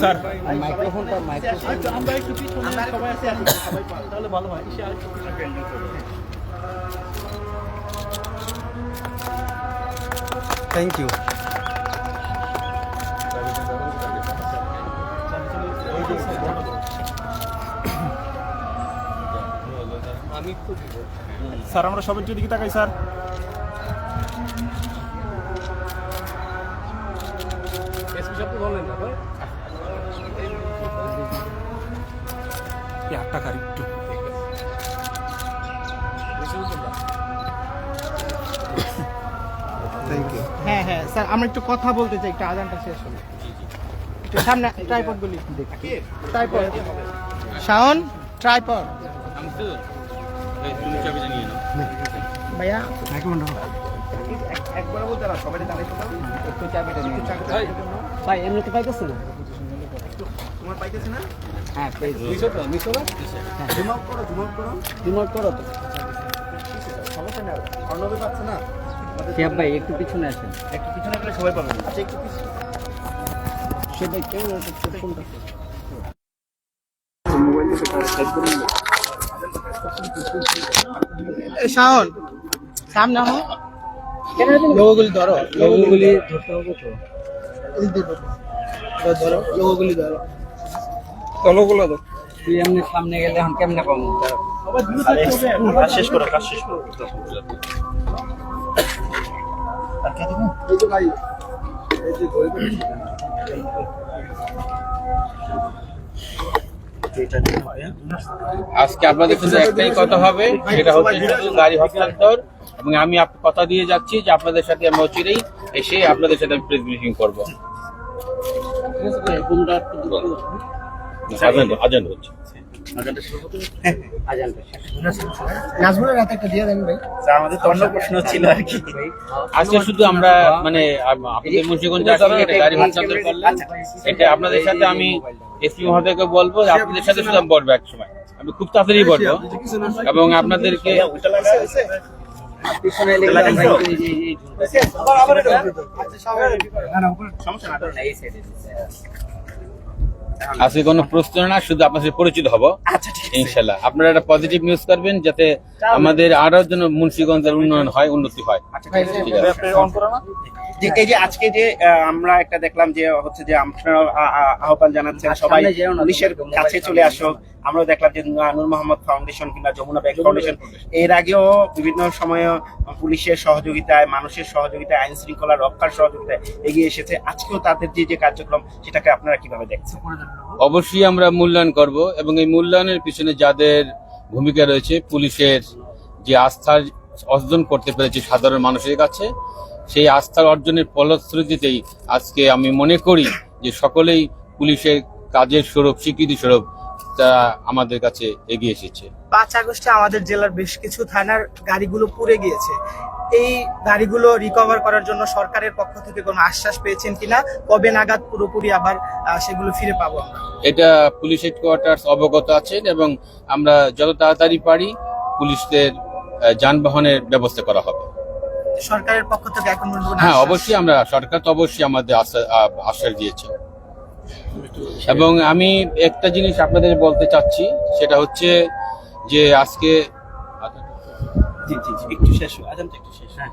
Sir. Microphone আমরা একটু সবাই সবাই তাহলে ভালো হয় থ্যাংক ইউ স্যার আমরা একটু দিকে তাকাই, স্যার। আটটা একটু হ্যাঁ হ্যাঁ স্যার আমরা একটু কথা বলতে চাই একটু আজানটা শেষ হলো। একটু সামনে ট্রাইপড গুলি ট্রাইপড শাওন ট্রাইপড ভাইয়া একবার বলতে না সবাই দাঁড়িয়ে একটু চাবিটা নিয়ে ভাই এমনি তো পাইতেছে না তোমার পাইতেছে না? হ্যাঁ শিয়াব ভাই একটু পিছনে আসেন। একটু পিছনে গেলে সবাই পাবে। আচ্ছা একটু পিছনে। সে ভাই কেউ ফোনটা শাওন সামনে আনো লোগোগুলি ধরো লোকগুলি ধরতে হবে তো। ধরো। ধরো, ধরো। তুই এমনি সামনে গেলে এখন কেমনে পাবো? কাজ শেষ করো কাজ শেষ করো। আজকে আপনাদের সাথে একটাই কথা হবে সেটা হচ্ছে গাড়ি হস্তান্তর এবং আমি আপ- কথা দিয়ে যাচ্ছি যে আপনাদের সাথে আমি অচিরেই এসে আপনাদের সাথে আমি প্রেস ব্রিফিং করব। আজান আজান হচ্ছে। নাজমুলের হাতে একটা দিয়ে দেন ভাই। আচ্ছা, আমাদের তো প্রশ্ন ছিল আর কি। আজকে শুধু আমরা মানে আপ- আপনাদের মুন্সিগঞ্জ এটা গাড়ি হস্তান্তর করলাম। এটা আপনাদের সাথে আমি এসপি মহোদয়কে বলব যে আপনাদের সাথে শুধু আমি বলব এক সময়। আমি খুব তাড়াতাড়ি বলব। এবং আপনাদেরকে সমস্যা না। এই সাইডে। দিচ্ছে। আজকে কোনো প্রশ্ন না শুধু আপনার সাথে পরিচিত হব। আচ্ছা ইনশাল্লাহ। আপনারা একটা পজিটিভ নিউজ করবেন যাতে আমাদের আরও যেন মুন্সিগঞ্জের উন্নয়ন হয় উন্নতি হয়। আচ্ছা ঠিক আছে। যে এই যে আজকে যে আমরা একটা দেখলাম যে হচ্ছে যে আপনারা আহ্বান জানাচ্ছেন সবাই পুলিশের কাছে চলে আসো। আমরাও দেখলাম যে নূর মোহাম্মদ ফাউন্ডেশন কিংবা যমুনা ব্যাংক ফাউন্ডেশন এর আগেও বিভিন্ন সময়ে পুলিশের সহযোগিতায় মানুষের সহযোগিতায় আইন শৃঙ্খলা রক্ষার সহযোগিতায় এগিয়ে এসেছে। আজকেও তাদের যে যে কার্যক্রম সেটাকে আপনারা কীভাবে দেখছেন? অবশ্যই আমরা মূল্যায়ন করব এবং এই মূল্যায়নের পিছনে যাদের ভূমিকা রয়েছে পুলিশের যে আস্থার অর্জন করতে পেরেছি সাধারণ মানুষের কাছে। সেই আস্থার অর্জনের ফলশ্রুতিতেই আজকে আমি মনে করি যে সকলেই পুলিশের কাজের স্বরূপ স্বীকৃতি স্বরূপ তারা আমাদের কাছে এগিয়ে এসেছে। পাঁচ আগস্টে আমাদের জেলার বেশ কিছু থানার গাড়িগুলো পুড়ে গিয়েছে। এই গাড়িগুলো রিকভার করার জন্য সরকারের পক্ষ থেকে কোনো আশ্বাস পেয়েছেন কিনা কবে নাগাদ পুরোপুরি আবার সেগুলো ফিরে পাবো আমরা? এটা পুলিশ হেডকোয়ার্টার্স অবগত আছেন এবং আমরা যত তাড়াতাড়ি পারি পুলিশদের যানবাহনের ব্যবস্থা করা হবে। সরকারের পক্ষ থেকে এখন হ্যাঁ অবশ্যই আমরা সরকার তো অবশ্যই আমাদের আশ্বাস- দিয়েছে। এবং আমি একটা জিনিস আপনাদের বলতে চাচ্ছি সেটা হচ্ছে যে আজকে জি জি জি একটু শেষ আজানটা একটু শেষ হ্যাঁ।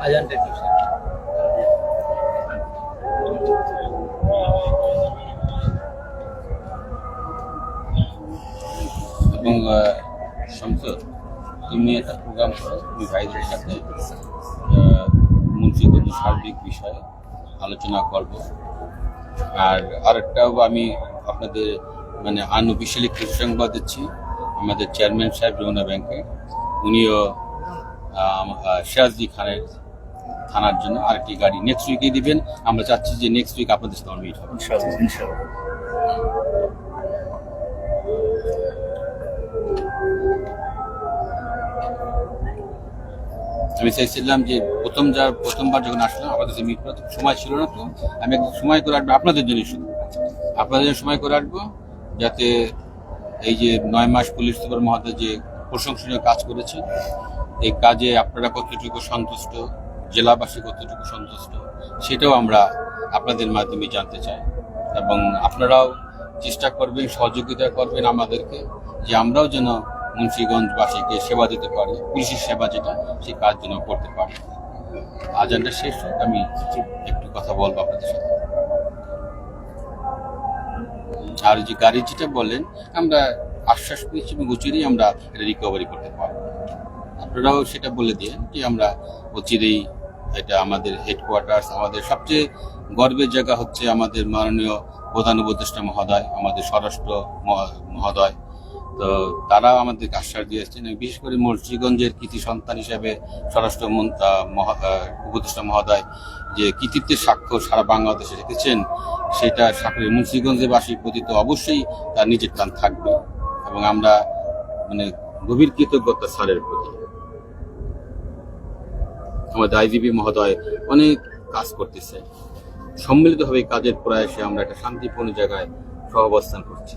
আজানটা একটু সামনে। এবং সংসদ তুমি একটা প্রোগ্রাম করো, তুমি ভাইদের সাথে মুন্সিগঞ্জ সার্বিক বিষয়ে আলোচনা করব। আর আরেকটাও আমি আপনাদের মানে আনঅফিসিয়ালি সংবাদ দিচ্ছি। আমাদের চেয়ারম্যান সাহেব যমুনা ব্যাংকে, উনিও সিরাজদি খানের থানার জন্য আরেকটি গাড়ি নেক্সট উইকে দিবেন। আমরা চাচ্ছি যে নেক্সট উইক আপনাদের সাথে মিট হবে। আমি চাইছিলাম যে প্রথম যা প্রথমবার যখন আসলাম আমাদের কাছে মিট করার সময় ছিল না তো, আমি সময় করে আসব আপনাদের জন্য শুধু। আপনাদের জন্য সময় করে আসব, যাতে এই যে নয় মাস পুলিশ সুপার মহোদয় যে প্রশংসনীয় কাজ করেছে এই কাজে আপনারা কতটুকু সন্তুষ্ট, জেলাবাসী কতটুকু সন্তুষ্ট, সেটাও আমরা আপনাদের মাধ্যমে জানতে চাই। এবং আপনারাও চেষ্টা করবেন, সহযোগিতা করবেন আমাদেরকে, যে আমরাও যেন মুন্সীগঞ্জবাসীকে সেবা দিতে পারি, পুলিশের সেবা যেটা, সেই কাজ যেন করতে পারি। আজানটা শেষ আমি একটু কথা বলব আপনাদের সাথে। আর যে গাড়ি যেটা বললেন, আমরা আশ্বাস পেয়েছি এবং উচিরেই আমরা এটা রিকভারি করতে পারব। আপনারাও সেটা বলে দিয়ে যে আমরা অচিরেই এটা আমাদের হেডকোয়ার্টার্স আমাদের সবচেয়ে গর্বের জায়গা হচ্ছে আমাদের মাননীয় প্রধান উপদেষ্টা মহোদয়, আমাদের স্বরাষ্ট্র মহ- মহোদয়। তো তারাও আমাদেরকে আশ্বাস দিয়েছেন বিশেষ করে মুন্সিগঞ্জের কৃতি সন্তান হিসেবে স্বরাষ্ট্র উপদেষ্টা মহোদয় যে কৃতিত্বের সাক্ষ্য সারা বাংলাদেশে রেখেছেন, সেটা সাক্ষী মুন্সিগঞ্জবাসীর প্রতি তো অবশ্যই তার নিজের টান থাকবে। এবং আমরা মানে গভীর কৃতজ্ঞতা স্যারের প্রতি। আমাদের আইজিবি মহোদয় অনেক কাজ করতেছে। সম্মিলিতভাবে কাজের প্রয়াসে আমরা একটা শান্তিপূর্ণ জায়গায় সহাবস্থান করছি।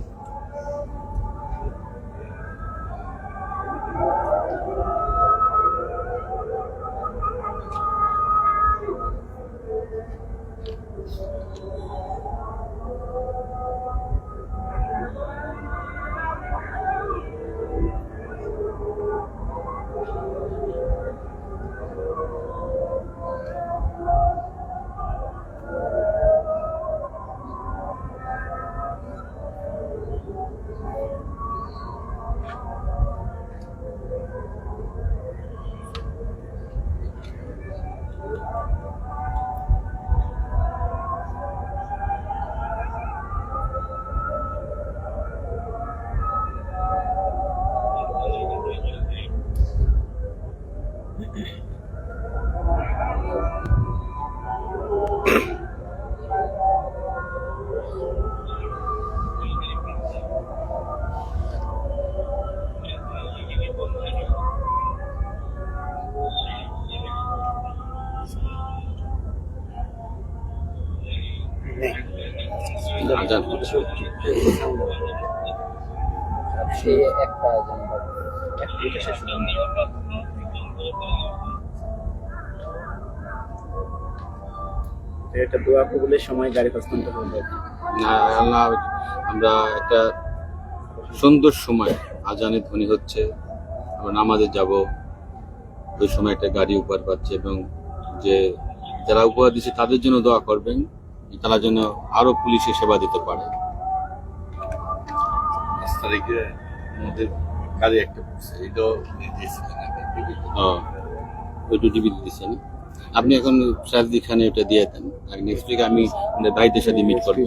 আজান হচ্ছে। সে একটা জানবার একটা শেষ এটা দোয়া কবুলের সময় গাড়ি হস্তান্তর হবে না, আল্লাহ আমরা একটা সুন্দর সময় আজানে ধ্বনি হচ্ছে আমরা নামাজে যাব ওই সময় একটা গাড়ি উপহার পাচ্ছে এবং যে যারা উপহার দিচ্ছে তাদের জন্য দোয়া করবেন তারা যেন আরও পুলিশের সেবা দিতে পারে। পাঁচ তারিখে আমাদের একটা পড়ছে এটাও ওইটু টিভি আপনি এখন সাজদি খানে ওটা দিয়ে দেন আর নেক্সট উইক আমি ভাইদের সাথে মিট করব।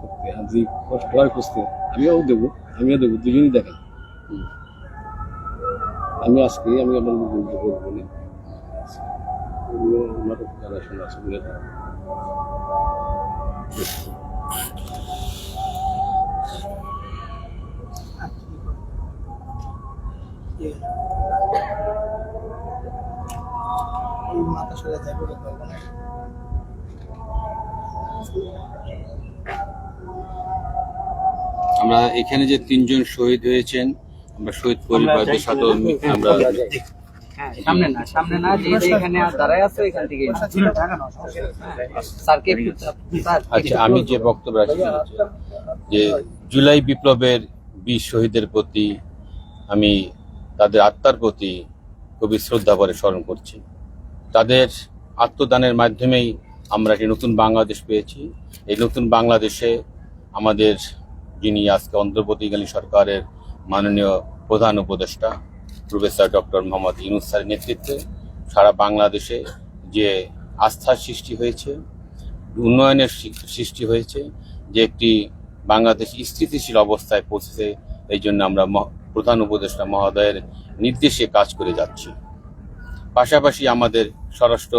করতে আজি কষ্ট হয় খুঁজতে আমিও দেবো আমিও দেবো দুজনই দেখেন। আমি আজকে আমি আমার বলব না। ওগুলো ওনার জানাশোনা আছে বলে এই মাথা পারব না আমরা এখানে যে তিনজন শহীদ হয়েছেন আমরা শহীদ পরিবারদের সাথে আমরা হ্যাঁ, সামনে না সামনে না যে এখানে দাঁড়ায় আছে এখান থেকে স্যারকে আচ্ছা আমি যে বক্তব্য রাখছি যে জুলাই বিপ্লবের বীর শহীদের প্রতি আমি তাদের আত্মার প্রতি খুবই শ্রদ্ধা করে স্মরণ করছি। তাদের আত্মদানের মাধ্যমেই আমরা একটি নতুন বাংলাদেশ পেয়েছি। এই নতুন বাংলাদেশে আমাদের যিনি আজকে অন্তর্বর্তীকালীন সরকারের মাননীয় প্রধান উপদেষ্টা প্রফেসর ডক্টর মোহাম্মদ ইউনুস স্যারের নেতৃত্বে সারা বাংলাদেশে যে আস্থার সৃষ্টি হয়েছে, উন্নয়নের সৃষ্টি হয়েছে, যে একটি বাংলাদেশ স্থিতিশীল অবস্থায় পৌঁছেছে, এই জন্য আমরা প্রধান উপদেষ্টা মহোদয়ের নির্দেশে কাজ করে যাচ্ছি। পাশাপাশি আমাদের স্বরাষ্ট্র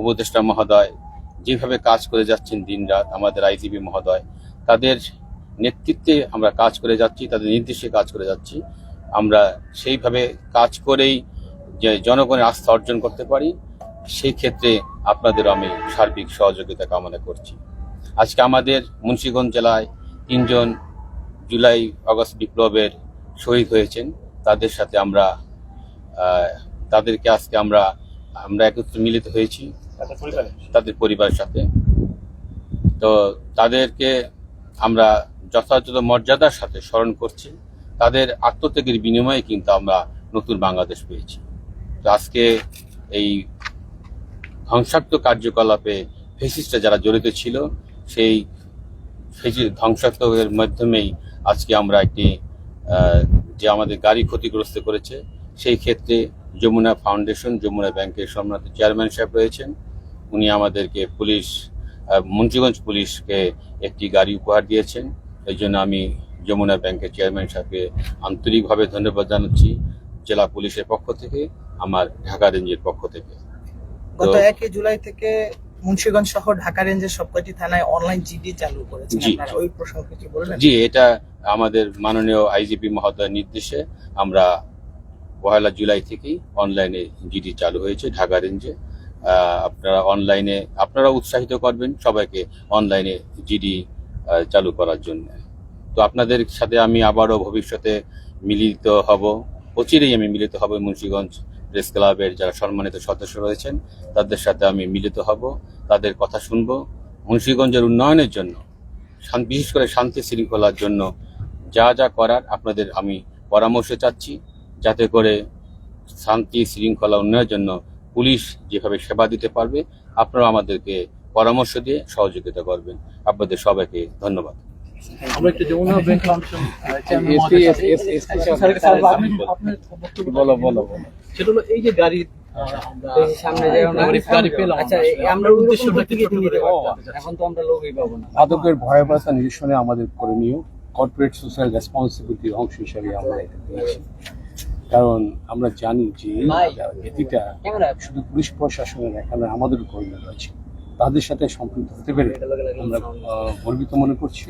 উপদেষ্টা মহোদয় যেভাবে কাজ করে যাচ্ছেন দিনরাত, আমাদের আইজিবি মহোদয়, তাদের নেতৃত্বে আমরা কাজ করে যাচ্ছি, তাদের নির্দেশে কাজ করে যাচ্ছি। আমরা সেইভাবে কাজ করেই যে জনগণের আস্থা অর্জন করতে পারি সেই ক্ষেত্রে আপনাদের আমি সার্বিক সহযোগিতা কামনা করছি। আজকে আমাদের মুন্সীগঞ্জ জেলায় তিনজন জুলাই আগস্ট বিপ্লবের শহীদ হয়েছেন। তাদের সাথে আমরা তাদেরকে আজকে আমরা আমরা একত্রে মিলিত হয়েছি। তাদের পরিবারে তাদের পরিবারের সাথে। তো তাদেরকে আমরা যথাযথ মর্যাদার সাথে স্মরণ করছি। তাদের আত্মত্যাগের বিনিময়ে কিন্তু আমরা নতুন বাংলাদেশ পেয়েছি। তো আজকে এই ধ্বংসাত্মক কার্যকলাপে ফেসিস্টরা যারা জড়িত ছিল সেই ফেসি ধ্বংসাত্মকের মাধ্যমেই আজকে আমরা একটি যে আমাদের গাড়ি ক্ষতিগ্রস্ত করেছে সেই ক্ষেত্রে যমুনা ফাউন্ডেশন যমুনা ব্যাংকের সম্রাট চেয়ারম্যান সাহেব রয়েছেন। উনি আমাদেরকে পুলিশ আহ, মুন্সিগঞ্জ পুলিশকে একটি গাড়ি উপহার দিয়েছেন। এই জন্য আমি যমুনা ব্যাংকের চেয়ারম্যান সাহেবকে আন্তরিকভাবে ধন্যবাদ জানাচ্ছি জেলা পুলিশের পক্ষ থেকে আমার ঢাকা রেঞ্জের পক্ষ থেকে। গত একই জুলাই থেকে মুন্সিগঞ্জ সহ ঢাকা রেঞ্জের সবকটি থানায় অনলাইন জিডি চালু করেছে। আপনারা ওই প্রসঙ্গে কি বলবেন? জি এটা আমাদের মাননীয় আইজিপি মহোদয়ের নির্দেশে আমরা পয়লা জুলাই থেকেই অনলাইনে জিডি চালু হয়েছে ঢাকা রেঞ্জে। আপনারা অনলাইনে আপনারা উৎসাহিত করবেন সবাইকে অনলাইনে জিডি চালু করার জন্য। তো আপনাদের সাথে আমি আবারও ভবিষ্যতে মিলিত হব। অচিরেই আমি মিলিত হব মুন্সিগঞ্জ প্রেস ক্লাবের যারা সম্মানিত সদস্য রয়েছেন, তাদের সাথে আমি মিলিত হব, তাদের কথা শুনব। মুন্সীগঞ্জের উন্নয়নের জন্য বিশেষ করে শান্তি শৃঙ্খলার জন্য যা যা করার আপনাদের আমি পরামর্শ চাচ্ছি, যাতে করে শান্তি শৃঙ্খলা উন্নয়নের জন্য পুলিশ যেভাবে সেবা দিতে পারবে আপনারা আমাদেরকে পরামর্শ দিয়ে সহযোগিতা করবেন। আপনাদের সবাইকে ধন্যবাদ। আমরা একটু যমুনা ব্যাংক স্যার, স্যার, বলো। বলো বলো বলো। সেটা হলো এই যে গাড়ি আহ, আমরা এই যে সামনে যে আমরা গাড়ি গাড়ি পেলাম আচ্ছা আমরা। এই- আমরা উদ্দেশ্যটা কি নিতে পারব এখন তো আমরা লোকই পাবো না। মাদকের ভয়াবহতা নিরসনে আমাদের করণীয় কর্পোরেট সোশ্যাল রেসপন্সিবিলিটির অংশ হিসাবে আমরা এটা নিয়েছি কারণ আমরা জানি যে এটিটা শুধু পুলিশ প্রশাসনের এখানে আমাদের কর্মী রয়েছে। তাদের সাথে সম্পৃক্ত হতে পেরে আমরা গর্বিত মনে করছি।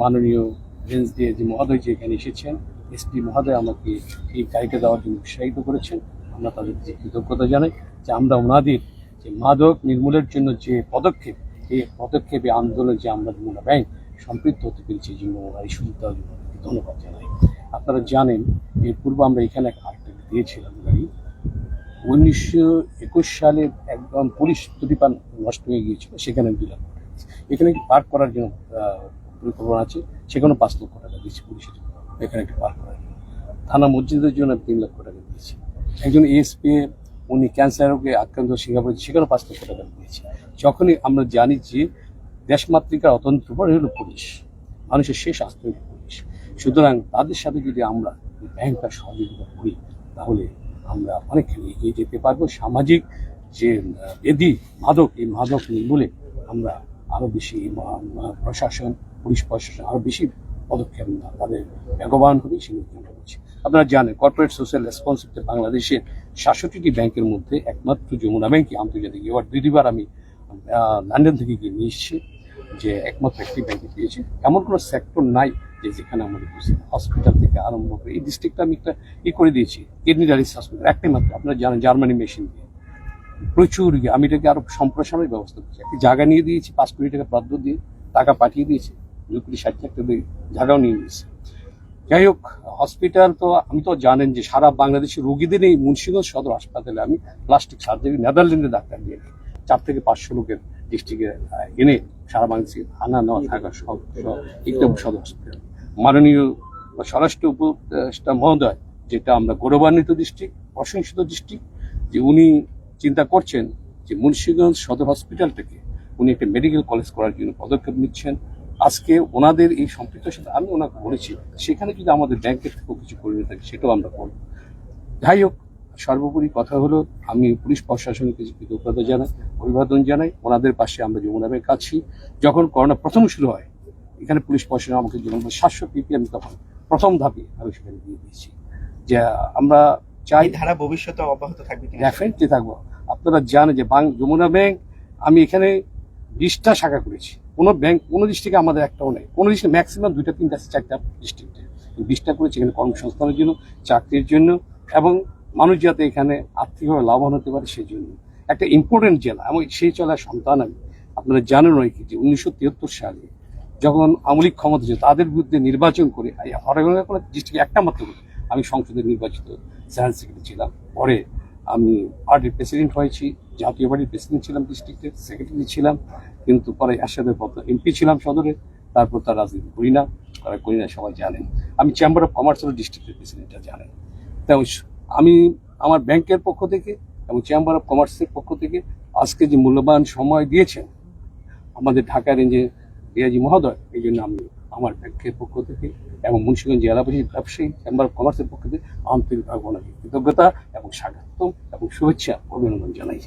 মাননীয় রেঞ্জ দিয়ে যে মহোদয় যে এখানে এসেছেন এসপি মহোদয় আমাকে এই গাড়িটা দেওয়ার জন্য উৎসাহিত করেছেন। আমরা তাদের যে কৃতজ্ঞতা জানাই যে আমরা ওনাদের যে মাদক নির্মূলের জন্য যে পদক্ষেপ, এই পদক্ষেপে আন্দোলনে যে আমরা যমুনা ব্যাংক সম্পৃক্ত হতে পেরেছি, এই জন্য এই সুবিধা ধন্যবাদ জানাই। আপনারা জানেন, এর পূর্বে আমরা এখানে আরেকটা দিয়েছিলাম গাড়ি। উনিশশো একুশ সালে একদম পুলিশ দুটিপান নষ্ট হয়ে গিয়েছিল, সেখানে দিয়েছি। এখানে পার্ক করার জন্য পরিকল্পনা আছে সেখানে পাঁচ লক্ষ টাকা দিয়েছি পুলিশের। এখানে একটি পার্ক করার থানা মসজিদের জন্য তিন লক্ষ টাকা দিয়েছি। একজন এসপি উনি ক্যান্সার রোগে আক্রান্ত সিঙ্গাপুরে সেখানে পাঁচ লক্ষ টাকা দিয়েছি। যখনই আমরা জানি যে দেশমাতৃকার অতন্ত্র, পরে হলো পুলিশ। মানুষের শেষ আশ্রয় পুলিশ। সুতরাং তাদের সাথে যদি আমরা ব্যাংকটা সহযোগিতা করি, তাহলে আমরা অনেকখানি এগিয়ে যেতে পারব। সামাজিক যে বেদি মাদক, এই মাদক নির্মূলে আমরা আরও বেশি প্রশাসন, পুলিশ প্রশাসন, আরও বেশি পদক্ষেপ তাদের বেগবান করি সেগুলো আমরা করছি আপনারা জানেন কর্পোরেট সোশ্যাল রেসপন্সিবিলিটি বাংলাদেশের সাতষট্টিটি ব্যাংকের মধ্যে একমাত্র যমুনা ব্যাংকই, আন্তর্জাতিক এবার দুইবার আমি লন্ডন থেকে গিয়ে নিয়ে এসেছি যে একমাত্র একটি ব্যাংকে পেয়েছি। এমন কোনো সেক্টর নাই যে যেখানে আমাদের হসপিটাল থেকে আরম্ভ করে এই ডিস্ট্রিক্টটা আমি একটা ই করে দিয়েছি কিডনি ডায়ালিসিস হসপিটাল একটাই মাত্র। আপনারা জানেন জার্মানি মেশিন দিয়ে। প্রচুর ইয়ে। আমি এটাকে আরও সম্প্রসারণের ব্যবস্থা করছি একটি জায়গা নিয়ে দিয়েছি, পাঁচ কোটি টাকা প্রাপ্য দিয়ে, টাকা পাঠিয়ে দিয়েছি দুই কোটি ষাট লাখ টাকা জায়গাও নিয়ে নিয়েছি যাই হোক, হসপিটাল তো আমি তো জানেন যে সারা বাংলাদেশের রোগীদের এই মুন্সিগঞ্জ সদর হাসপাতালে আমি প্লাস্টিক সার্জারি, নেদারল্যান্ডে ডাক্তার দিয়ে। চার থেকে পাঁচশো লোকের ডিস্ট্রিক্টে এনে সারা বাংলাদেশে আনা নেওয়া থাকা সব একদম সদর হসপিটাল মাননীয় স্বরাষ্ট্র উপদেষ্টা মহোদয়, যেটা আমরা গৌরবান্বিত ডিস্ট্রিক্ট প্রশংসিত ডিস্ট্রিক্ট যে উনি চিন্তা করছেন যে মুন্সিগঞ্জ সদর হসপিটাল থেকে উনি একটা মেডিকেল কলেজ করার জন্য পদক্ষেপ নিচ্ছেন। আজকে ওনাদের এই সম্পৃক্তের সাথে আমি ওনাকে বলেছি সেখানে যদি আমাদের ব্যাংকের থেকেও কিছু করে থাকে সেটাও আমরা করব। যাই হোক সর্বোপরি কথা হলো আমি পুলিশ প্রশাসনকে কিছু কৃতজ্ঞতা জানাই অভিবাদন জানাই ওনাদের পাশে আমরা যমুনা ব্যাংক আছি। যখন করোনা প্রথম শুরু হয় এখানে পুলিশ প্রশাসন আমাকে যখন সাতশো পিপি আমি তখন প্রথম ধাপে আমি সেখানে দিয়ে দিয়েছি। যে আমরা চাই ধারা ভবিষ্যতে অব্যাহত থাকবে ডেফিনেটলি থাকব। আপনারা জানেন যে বাং যমুনা ব্যাংক, আমি এখানে বিশটা শাখা করেছি। কোনো ব্যাংক, কোনো ডিস্ট্রিক্টে আমাদের একটাও নেই। কোনো ডিস্ট্রিক্ট ম্যাক্সিমাম দুইটা, তিনটা, চারটা ডিস্ট্রিক্টে বিশটা করেছি এখানে কর্মসংস্থানের জন্য, চাকরির জন্য এবং মানুষ যাতে এখানে আর্থিকভাবে লাভবান হতে পারে সেই জন্য একটা ইম্পর্টেন্ট জেলা, এবং সেই চলার সন্তান আমি। আপনারা জানেন নয় কি যে উনিশশো তিয়াত্তর সালে যখন আমলিক ক্ষমতা ছিল, তাদের বিরুদ্ধে নির্বাচন করে হরগঙ্গা ডিস্ট্রিক্টে একটা মাত্র আমি সংসদে নির্বাচিত জেনারেল সেক্রেটারি ছিলাম। পরে আমি পার্টির প্রেসিডেন্ট হয়েছি, জাতীয় পার্টির প্রেসিডেন্ট ছিলাম ডিস্ট্রিক্টের সেক্রেটারি ছিলাম, কিন্তু পরে এরশাদের পদ এমপি ছিলাম সদরে, তারপর তার রাজনীতি করি না, তারা করি না, সবাই জানেন। আমি চেম্বার অফ কমার্সের ডিস্ট্রিক্টের প্রেসিডেন্টটা জানেন। তেমন আমি আমার ব্যাংকের পক্ষ থেকে এবং চেম্বার অফ কমার্সের পক্ষ থেকে আজকে যে মূল্যবান সময় দিয়েছেন, আমাদের ঢাকা রেঞ্জে রিয়াজি মহোদয়, এই জন্য আমি আমার ব্যাংকের পক্ষ থেকে এবং মুন্সিগঞ্জ জেলা পরিষদ ব্যবসায়ী চেম্বার অফ কমার্সের পক্ষ থেকে আন্তরিকভাবে ওনাকে কৃতজ্ঞতা এবং স্বাগতম এবং শুভেচ্ছা অভিনন্দন জানাই।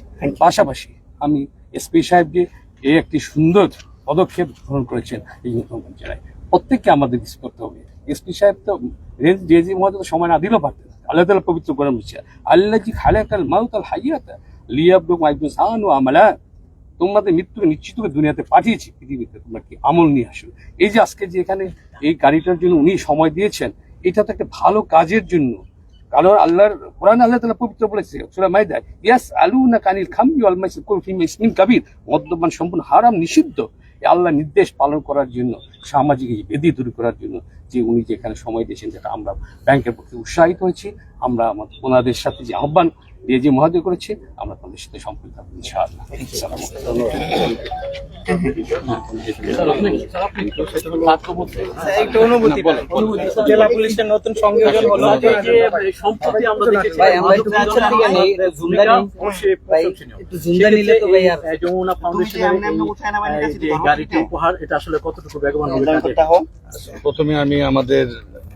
পাশাপাশি আমি এসপি সাহেবকে এই একটি সুন্দর পদক্ষেপ গ্রহণ করেছেন এই ধন্যবাদ জানাই। প্রত্যেককে আমাদের কিছু করতে হবে। এসপি সাহেব তো রেঞ্জ ডিএজি তো সময় না দিলেও পারতেন আল্লাহ তালা পবিত্র কোরআন বলছে আল্লাহ জি খালেকাল মাউত আল হাইয়াতা লিয়াবলুক মাইবুল সাহান ও আমালা। তোমাদের মৃত্যুকে নিশ্চিত করে দুনিয়াতে পাঠিয়েছি, পৃথিবীতে তোমরা কি আমল নিয়ে আসো। এই যে আজকে যে এখানে এই গাড়িটার জন্য উনি সময় দিয়েছেন, এটা তো একটা ভালো কাজের জন্য। কারণ আল্লাহর কোরআন আল্লাহ তালা পবিত্র বলেছে, সুরা মাইদায় ইয়াস আলু না কানিল খামি আল মাইসির, কুল ফিম ইসমিন কাবির। মদ্যপান সম্পূর্ণ হারাম, নিষিদ্ধ। আল্লাহ নির্দেশ পালন করার জন্য, সামাজিক বেদি দূর করার জন্য যে উনি যেখানে সময় দিয়েছেন, যেটা আমরা ব্যাংকের পক্ষে উৎসাহিত হয়েছি, আমরা আমাদের ওনাদের সাথে যে আহ্বান দিয়ে যে মহাদয় করেছে আমরা তাদের সাথে সম্পৃক্ত থাকব ইনশাআল্লাহ? প্রথমে আমি আমাদের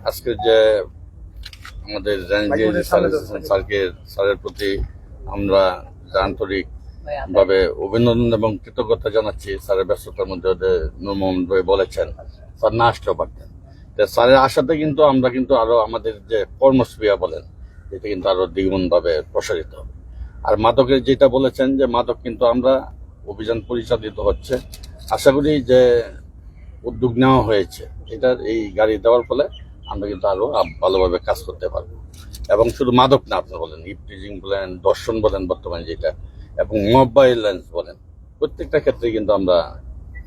আজকের যে আমাদের স্যারকে স্যারের প্রতি আমরা আন্তরিক ভাবে অভিনন্দন এবং কৃতজ্ঞতা জানাচ্ছি স্যারের ব্যস্ততার মধ্যে ওদের নূর ভাই বলেছেন। স্যার না আসতেও পারতেন। স্যারের আসাতে কিন্তু আমরা কিন্তু আরও আমাদের যে কর্মস্প্রিয়া বলেন এটা কিন্তু আরও দ্বিগুণ ভাবে প্রসারিত হবে। আর মাদকের যেটা বলেছেন যে মাদক কিন্তু আমরা অভিযান পরিচালিত হচ্ছে। আশা করি যে উদ্যোগ নেওয়া হয়েছে। এটার এই গাড়ি দেওয়ার ফলে আমরা কিন্তু আরও ভালোভাবে কাজ করতে পারব। এবং শুধু মাদক না, আপনি বলেন, ইপটিজিং বলেন, দর্শন বলেন বর্তমানে যেটা, এবং মোবাইল লেন্স বলেন, প্রত্যেকটা ক্ষেত্রে কিন্তু আমরা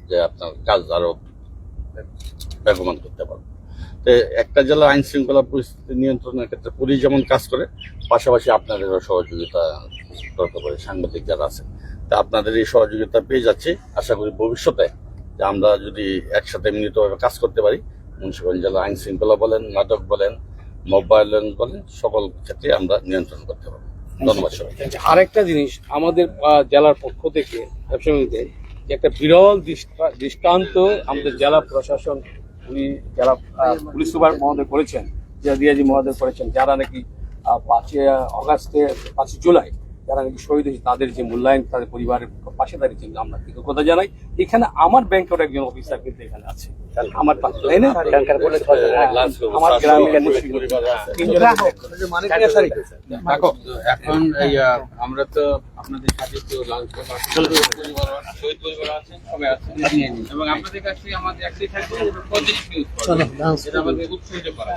যে আপনার কাজ আরও বেগমান করতে পারব। তো একটা জেলা আইন শৃঙ্খলা পরিস্থিতি নিয়ন্ত্রণের ক্ষেত্রে পুলিশ যেমন কাজ করে, পাশাপাশি আপনাদেরও সহযোগিতা দরকার পড়ে সাংবাদিক যারা আছে, তা আপনাদের এই সহযোগিতা পেয়ে যাচ্ছি। আশা করি ভবিষ্যতে যে আমরা যদি একসাথে মিলিতভাবে কাজ করতে পারি মুন্সিগঞ্জ জেলা আইন শৃঙ্খলা বলেন, নাটক বলেন মোবাইল বলেন, সকল ক্ষেত্রে আমরা নিয়ন্ত্রণ করতে পারব। ধন্যবাদ সবাই আরেকটা জিনিস, আমাদের জেলার পক্ষ থেকে, ব্যবসায়ীদের যে একটা বিরল দৃষ্টা- দৃষ্টান্ত আমাদের জেলা প্রশাসন, উনি জেলা পুলিশ সুপার মহোদয় করেছেন যে দিয়াজি মহোদয় করেছেন, যারা নাকি পাঁচই অগাস্টে পাঁচই জুলাই যারা নাকি শহীদ হয়েছে তাদের যে মূল্যায়ন তাদের পরিবারের পাশে দাঁড়িয়েছেন আমরা কৃতজ্ঞতা জানাই। এখানে আমার ব্যাংকের একজন অফিসার কিন্তু এখানে আছে। আমার তাই না? হ্যাঁ, আমার এখন আমরা তো আপনাদের সাথে তো লাঞ্চ পরিবার শহীদ পরিবার আছে সবাই আছে। এবং আপনাদের কাছে আমাদের একটাই থাকবে পজিটিভ নিউজ এটা আমাদের উৎসাহিত করা।